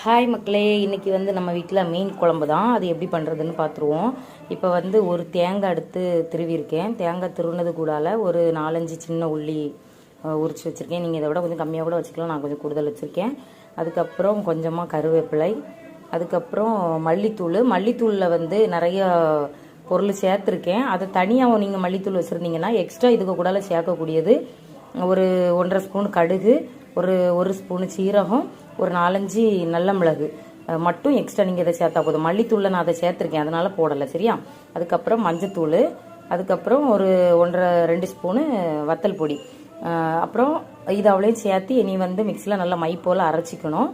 Hi மக்களே இன்னைக்கு வந்து நம்ம வீட்டில் மீன் குழம்பு தான். அது எப்படி பண்ணுறதுன்னு பார்த்துருவோம் இப்போ வந்து ஒரு தேங்காய் எடுத்து திருவியிருக்கேன். தேங்காய் திருவினது கூடால ஒரு நாலஞ்சு சின்ன உள்ளி உரிச்சு வச்சுருக்கேன். நீங்கள் இதை விட கொஞ்சம் கம்மியாக கூட வச்சுக்கலாம். நான் கொஞ்சம் கூடுதல் வச்சுருக்கேன். அதுக்கப்புறம் கொஞ்சமாக கருவேப்பிலை. அதுக்கப்புறம் மல்லித்தூள். மல்லித்தூளில் வந்து நிறைய பொருள் சேர்த்துருக்கேன். அதை தனியாக நீங்கள் மல்லித்தூள் வச்சுருந்தீங்கன்னா எக்ஸ்ட்ரா இதுக்கு கூடால சேர்க்கக்கூடியது. ஒரு ஒன்றரை ஸ்பூன் கடுகு ஒரு ஒரு ஸ்பூனு சீரகம் ஒரு நாலஞ்சு நல்ல மிளகு. மட்டும் எக்ஸ்ட்ரா நீங்கள் இதை சேர்த்தா போதும். மல்லித்தூளில் நான் அதை சேர்த்துருக்கேன். அதனால் போடலை சரியா? அதுக்கப்புறம் மஞ்சத்தூள் அதுக்கப்புறம் ஒரு ஒன்றரை ரெண்டு ஸ்பூனு வத்தல் பொடி. அப்புறம் இது அவளையும் சேர்த்து இனி வந்து மிக்சியில் நல்லா மை போல் அரைச்சிக்கணும்.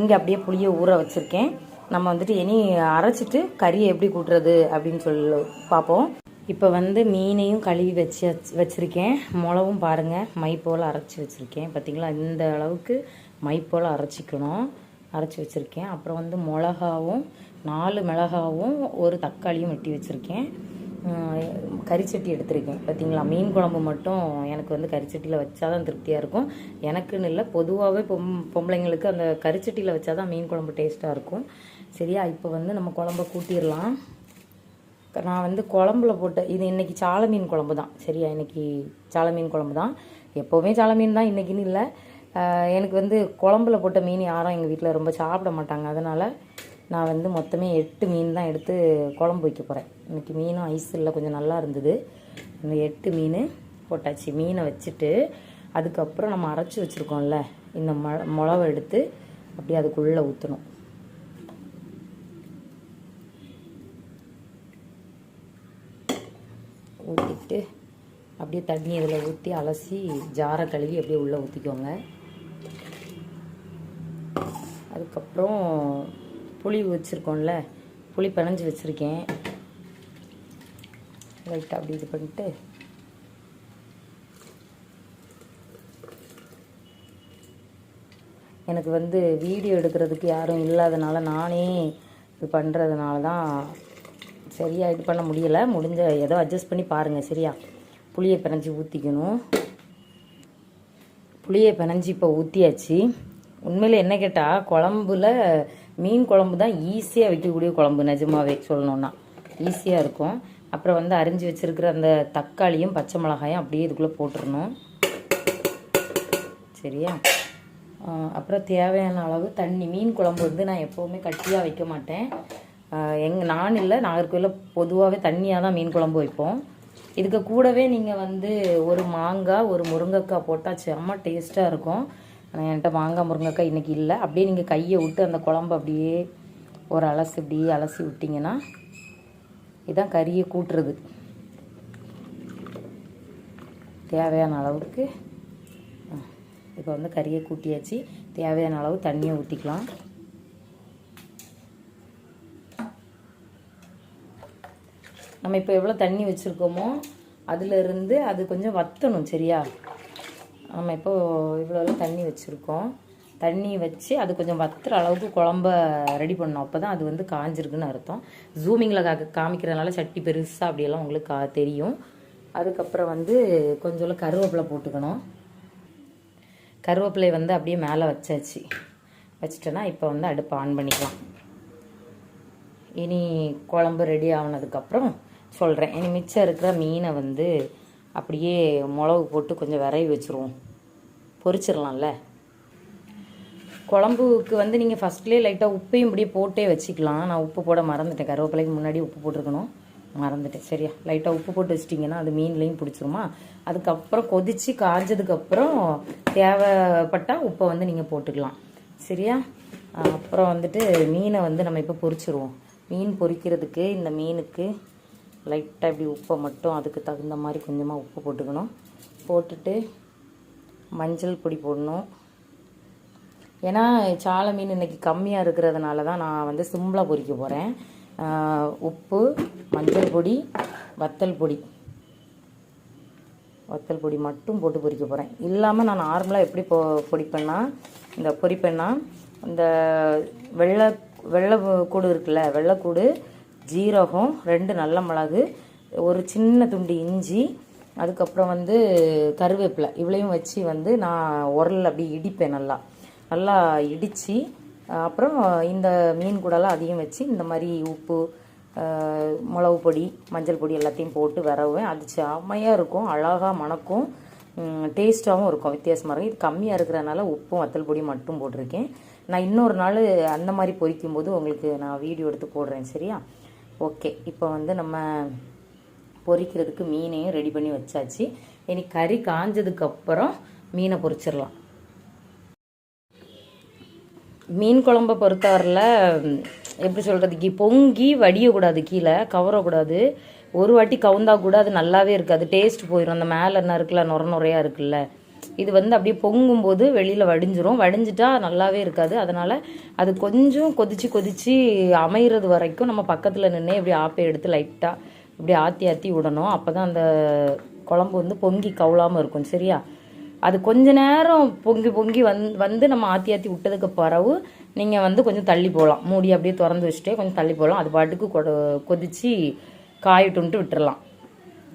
இங்கே அப்படியே புளியை ஊற வச்சுருக்கேன். நம்ம வந்துட்டு இனி அரைச்சிட்டு கறியை எப்படி கூட்டுறது அப்படின்னு சொல்லி பார்ப்போம். இப்போ வந்து மீனையும் கழுவி வச்சு வச்சுருக்கேன். மிளகும் பாருங்கள் மை போல் அரைச்சி வச்சுருக்கேன். பார்த்தீங்களா? இந்த அளவுக்கு மைப்போல் அரைச்சிக்கணும். அரைச்சி வச்சுருக்கேன். அப்புறம் வந்து மிளகாவும் நாலு மிளகாவும் ஒரு தக்காளியும் வெட்டி வச்சுருக்கேன். கறிச்சட்டி எடுத்திருக்கேன். பார்த்தீங்களா மீன் குழம்பு மட்டும் எனக்கு வந்து கறிச்சட்டியில் வச்சா தான் திருப்தியாக இருக்கும். எனக்குன்னு இல்லை பொதுவாகவே பொம் பொம்பளைங்களுக்கு அந்த கறிச்சட்டியில் வச்சா தான் மீன் குழம்பு டேஸ்ட்டாக இருக்கும். சரியா? இப்போ வந்து நம்ம குழம்ப கூட்டிடலாம் நான் வந்து குழம்புல போட்ட இது இன்னைக்கு சால மீன் குழம்பு தான் சரியா? இன்னைக்கு சால மீன் குழம்பு தான் எப்போவுமே சால மீன் தான் இன்னைக்குன்னு இல்லை. எனக்கு வந்து குழம்புல போட்ட மீன் யாரும் எங்கள் வீட்டில் ரொம்ப சாப்பிட மாட்டாங்க. அதனால் நான் வந்து மொத்தமே எட்டு மீன் தான் எடுத்து குழம்பு வைக்க போகிறேன் இன்றைக்கி மீனும் ஐஸ் இல்லை கொஞ்சம் நல்லா இருந்தது. அந்த எட்டு மீன் போட்டாச்சு. மீனை வச்சுட்டு அதுக்கப்புறம் நம்ம அரைச்சி வச்சுருக்கோம்ல இந்த மொ மிளவை எடுத்து அப்படியே அதுக்குள்ளே ஊற்றணும் ஊற்றிட்டு அப்படியே தண்ணி இதில் ஊற்றி அலசி ஜாரை கழுவி அப்படியே உள்ளே ஊற்றிக்கோங்க அதுக்கப்புறம் புளி வச்சுருக்கோம்ல புளி பிணைஞ்சு வச்சுருக்கேன். லைட்டாக அப்படி இது பண்ணிட்டு. எனக்கு வந்து வீடியோ எடுக்கிறதுக்கு யாரும் இல்லாதனால நானே இது பண்ணுறதுனால தான் சரியாக இது பண்ண முடியலை. முடிஞ்ச ஏதோ அட்ஜஸ்ட் பண்ணி பாருங்கள் சரியா? புளியை பிணைஞ்சி ஊற்றிக்கணும் புளியை பிணைஞ்சி இப்போ ஊற்றியாச்சு உண்மையில் என்ன கேட்டால் குழம்புல மீன் குழம்பு தான் ஈஸியாக வைக்கக்கூடிய குழம்பு நிஜமாவே சொல்லணுன்னா ஈஸியாக இருக்கும். அப்புறம் வந்து அரிஞ்சு வச்சுருக்கிற அந்த தக்காளியும் பச்சை மிளகாயும் அப்படியே இதுக்குள்ளே போட்டுறணும். சரியா? அப்புறம் தேவையான அளவு தண்ணி. மீன் குழம்பு வந்து நான் எப்போவுமே கட்டியாக வைக்க மாட்டேன். எங் நான் இல்லை நாகர்கோயிலில் பொதுவாகவே தண்ணியாக தான் மீன் குழம்பு வைப்போம். இதுக்கு கூடவே நீங்கள் வந்து ஒரு மாங்காய் ஒரு முருங்கைக்காய் போட்டால் செம்ம டேஸ்ட்டாக இருக்கும். ஆனால் என்கிட்ட மாங்காய் முருங்கைக்காய் இன்றைக்கி இல்லை. அப்படியே நீங்கள் கையை விட்டு அந்த குழம்பு அப்படியே ஒரு அலசி இப்படியே அலசி விட்டிங்கன்னா இதுதான் கறியை கூட்டுறது. தேவையான அளவுக்கு இப்போ வந்து கறியை கூட்டியாச்சு. தேவையான அளவு தண்ணியை ஊற்றிக்கலாம் நம்ம இப்போ எவ்வளோ தண்ணி வச்சுருக்கோமோ அதிலிருந்து அது கொஞ்சம் வற்றணும் சரியா? நம்ம இப்போது இவ்வளோ தண்ணி வச்சுருக்கோம். தண்ணி வச்சு அது கொஞ்சம் வத்துற அளவுக்கு குழம்ப ரெடி பண்ணோம். அப்போ தான் அது வந்து காஞ்சிருக்குன்னு அர்த்தம். ஜூமிங்கில் கா காமிக்கிறதுனால சட்டி பெருசாக அப்படியெல்லாம் உங்களுக்கு கா தெரியும். அதுக்கப்புறம் வந்து கொஞ்சம் கருவேப்பிலை போட்டுக்கணும். கருவேப்பிலை வந்து அப்படியே மேலே வச்சாச்சு. வச்சிட்டேன்னா இப்போ வந்து அடுப்பை ஆன் பண்ணிக்கலாம். இனி குழம்பு ரெடி ஆனதுக்கப்புறம் சொல்கிறேன் இனி மிச்சம் இருக்கிற மீனை வந்து அப்படியே மிளகு போட்டு கொஞ்சம் விரைவி வச்சுருவோம். பொரிச்சிடலாம்ல குழம்புக்கு வந்து நீங்கள் ஃபஸ்ட்லேயே லைட்டாக உப்பையும் இப்படியே போட்டே வச்சுக்கலாம். நான் உப்பு போட மறந்துட்டேன். கருவேப்பிலைக்கு முன்னாடி உப்பு போட்டிருக்கணும். மறந்துட்டேன். சரியா? லைட்டாக உப்பு போட்டு வச்சிட்டிங்கன்னா அது மீன்லேயும் பிடிச்சிருமா? அதுக்கப்புறம் கொதித்து காய்ஞ்சதுக்கப்புறம் தேவைப்பட்டால் உப்பை வந்து நீங்கள் போட்டுக்கலாம். சரியா? அப்புறம் வந்துட்டு மீனை வந்து நம்ம இப்போ பொரிச்சிருவோம். மீன் பொரிக்கிறதுக்கு இந்த மீனுக்கு லைட்டாக இப்படி உப்பை மட்டும் அதுக்கு தகுந்த மாதிரி கொஞ்சமாக உப்பு போட்டுக்கணும். போட்டுட்டு மஞ்சள் பொடி போடணும். ஏன்னா சாலை மீன் இன்னைக்கு கம்மியாக இருக்கிறதுனால தான் நான் வந்து சிம்பிளாக பொறிக்க போகிறேன் உப்பு மஞ்சள் பொடி வத்தல் பொடி. வத்தல் பொடி மட்டும் போட்டு பொறிக்க போகிறேன் இல்லாமல் நான் நார்மலாக எப்படி பொ பொடிப்பேன்னா இந்த பொரிப்பேன்னா இந்த வெள்ளை வெள்ளை கூடு இருக்குல்ல வெள்ளைக்கூடு ஜீரகம் ரெண்டு நல்ல மிளகு ஒரு சின்ன துண்டு இஞ்சி அதுக்கப்புறம் வந்து கருவேப்பிலை. இவ்வளையும் வச்சு வந்து நான் உரலில் அப்படி இடிப்பேன் நல்லா. நல்லா இடித்து அப்புறம் இந்த மீன் கூடலாம் அதையும் வச்சு இந்த மாதிரி உப்பு மிளகு பொடி மஞ்சள் பொடி எல்லாத்தையும் போட்டு வரவேன் அது செம்மையாக இருக்கும் அழகாக மணக்கும் டேஸ்ட்டாகவும் இருக்கும் வித்தியாசமாக இருக்கும். இது கம்மியாக இருக்கிறனால உப்பும் வத்தல் பொடி மட்டும் போட்டிருக்கேன். நான் இன்னொரு நாள் அந்த மாதிரி பொரிக்கும் போது உங்களுக்கு நான் வீடியோ எடுத்து போடுறேன் சரியா? ஓகே இப்போ வந்து நம்ம பொரிக்கிறதுக்கு மீனையும் ரெடி பண்ணி வச்சாச்சு. இனி கறி காஞ்சதுக்கப்புறம் மீனை பொரிச்சிடலாம். மீன் குழம்ப பொறுத்தவரையில் எப்படி சொல்கிறதுக்கு பொங்கி வடியக்கூடாது கீழே கவரக்கூடாது. ஒரு வாட்டி கவுந்தா கூட அது நல்லாவே இருக்காது. டேஸ்ட் போயிடும் அந்த மேலே என்ன இருக்குல்ல நுர நுறையா இருக்குல்ல. இது வந்து அப்படியே பொங்கும்போது வெளியில் வடிஞ்சிரும். வடிஞ்சிட்டா நல்லாவே இருக்காது. அதனால் அது கொஞ்சம் கொதிச்சு கொதிச்சு அமைகிறது வரைக்கும் நம்ம பக்கத்தில் நின்று இப்படி ஆப்பை எடுத்து லைட்டாக இப்படி ஆற்றி ஆற்றி விடணும். அப்போ தான் அந்த குழம்பு வந்து பொங்கி கவுளாமல் இருக்கும். சரியா? அது கொஞ்ச நேரம் பொங்கி பொங்கி வந் வந்து நம்ம ஆற்றி ஆற்றி விட்டதுக்கு பிறகு நீங்கள் வந்து கொஞ்சம் தள்ளி போகலாம் மூடி அப்படியே திறந்து வச்சுட்டே கொஞ்சம் தள்ளி போகலாம் அது பாட்டுக்கு கொட கொதிச்சு காயிட்டுன்ட்டு விட்டுறலாம்.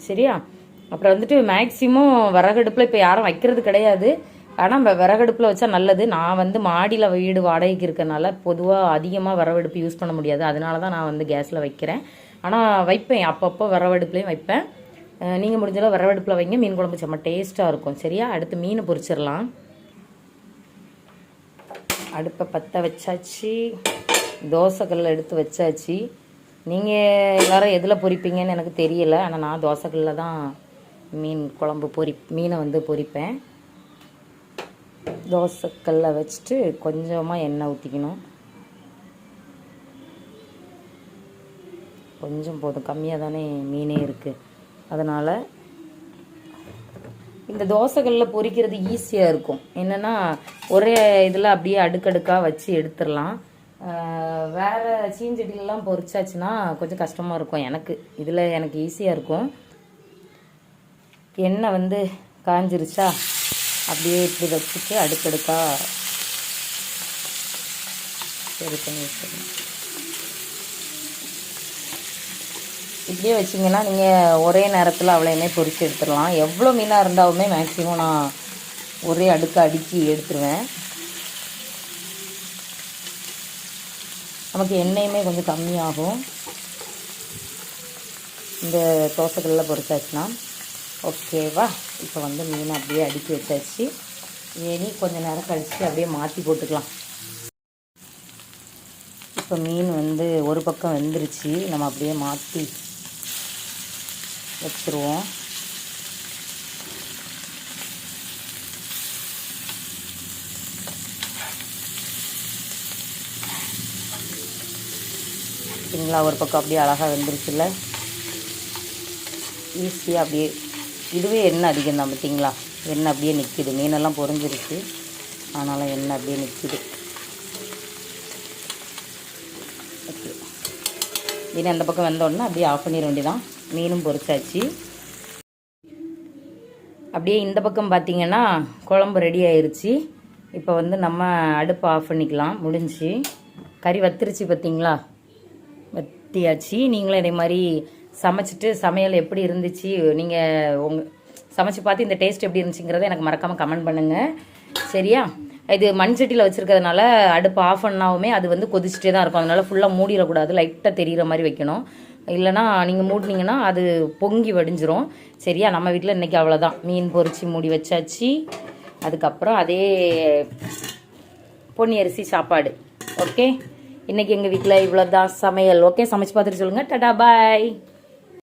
சரியா? அப்புறம் வந்துட்டு மேக்ஸிமம் விறகடுப்பில் இப்போ யாரும் வைக்கிறது கிடையாது. ஆனால் விறகடுப்பில் வச்சா நல்லது. நான் வந்து மாடியில் வீடு வாடகைக்கு இருக்கனால பொதுவாக அதிகமாக விறகடுப்பு யூஸ் பண்ண முடியாது. அதனால தான் நான் வந்து கேஸில் வைக்கிறேன். ஆனால் வைப்பேன். அப்பப்போ விறகடுப்புலையும் வைப்பேன். நீங்கள் முடிஞ்சளவு விறகடுப்பில் வைங்க. மீன் குழம்பு செம்ம டேஸ்ட்டாக இருக்கும். சரியா? அடுத்து மீனை பொரிச்சிடலாம். அடுப்பை பற்ற வச்சாச்சு. தோசைக்கல்ல எடுத்து வச்சாச்சு. நீங்கள் எல்லோரும் எதில் பொரிப்பீங்கன்னு எனக்கு தெரியல. ஆனால் நான் தோசைக்கல்ல தான் மீன் குழம்பு பொரி மீனை வந்து பொரிப்பேன். தோசைக்கல்ல வச்சுட்டு கொஞ்சமாக எண்ணெய் ஊற்றிக்கணும் கொஞ்சம் போதும். கம்மியாக தானே மீனே இருக்குது அதனால் இந்த தோசைகளில் பொரிக்கிறது ஈஸியாக இருக்கும். என்னென்னா ஒரே இதில் அப்படியே அடுக்கடுக்காக வச்சு எடுத்துடலாம். வேறு வேற பொறிச்சாச்சுன்னா பொரிச்சாச்சுன்னா கொஞ்சம் கஷ்டமாக இருக்கும் எனக்கு. இதில் எனக்கு ஈஸியாக இருக்கும். எண்ணெய் வந்து காஞ்சிருச்சா? அப்படியே இப்படி வச்சுட்டு அடுக்கடுக்காக சரி பண்ணி வச்சிடணும் இப்படியே வச்சிங்கன்னா நீங்கள் ஒரே நேரத்தில் அவ்வளோயுமே பொரிச்சு எடுத்துடலாம். எவ்வளோ மீனாக இருந்தாலுமே மேக்ஸிமம் நான் ஒரே அடுக்க அடுக்கி எடுத்துருவேன். நமக்கு எண்ணெயுமே கொஞ்சம் கம்மியாகும். இந்த தோசைகளில் பொறிச்சாச்சுன்னா. ஓகேவா? இப்போ வந்து மீனை அப்படியே அடுக்கி வச்சாச்சு. இனி கொஞ்ச நேரம் கழித்து அப்படியே மாற்றி போட்டுக்கலாம். இப்போ மீன் வந்து ஒரு பக்கம் வெந்துருச்சு. நம்ம அப்படியே மாற்றி வச்சுருவோம். சரிங்களா ஒரு பக்கம் அப்படியே அழகாக வெந்துருச்சுல்ல? ஈஸியாக அப்படியே இதுவே எண்ணெய் அதிகம் தான் பார்த்தீங்களா? எண்ணெய் அப்படியே நிற்கிது மீனெல்லாம் பொறிஞ்சிருச்சு அதனால் எண்ணெய் அப்படியே நிற்கிது ஓகே மீன் அந்த பக்கம் வந்தோடனே அப்படியே ஆஃப் பண்ணிட வேண்டியதான் மீனும் பொறிச்சாச்சு அப்படியே இந்த பக்கம் பார்த்தீங்கன்னா குழம்பு ரெடி ஆயிடுச்சு இப்போ வந்து நம்ம அடுப்பை ஆஃப் பண்ணிக்கலாம். முடிஞ்சு. கறி வத்திருச்சு பார்த்தீங்களா? வத்தியாச்சு. நீங்களும் இதே மாதிரி சமைச்சிட்டு சமையல் எப்படி இருந்துச்சு? நீங்கள் உங்கள் சமைச்சு பார்த்து இந்த டேஸ்ட் எப்படி இருந்துச்சுங்கிறத எனக்கு மறக்காமல் கமெண்ட் பண்ணுங்கள் சரியா? இது மண் சட்டியில் வச்சுருக்கிறதுனால அடுப்பு ஆஃப் பண்ணாவுமே அது வந்து கொதிச்சுட்டே தான் இருக்கும். அதனால் ஃபுல்லாக மூடிடக்கூடாது. லைட்டாக தெரிகிற மாதிரி வைக்கணும். இல்லைனா நீங்கள் மூடினீங்கன்னா அது பொங்கி வடிஞ்சிரும். சரியா? நம்ம வீட்டில் இன்றைக்கி அவ்வளோதான் மீன் பொறிச்சு மூடி வச்சாச்சு. அதுக்கப்புறம் அதே பொன்னி அரிசி சாப்பாடு. ஓகே இன்றைக்கி எங்கள் வீட்டில் இவ்வளோ தான் சமையல். ஓகே சமைச்சு பார்த்துட்டு சொல்லுங்கள் டடா பாய்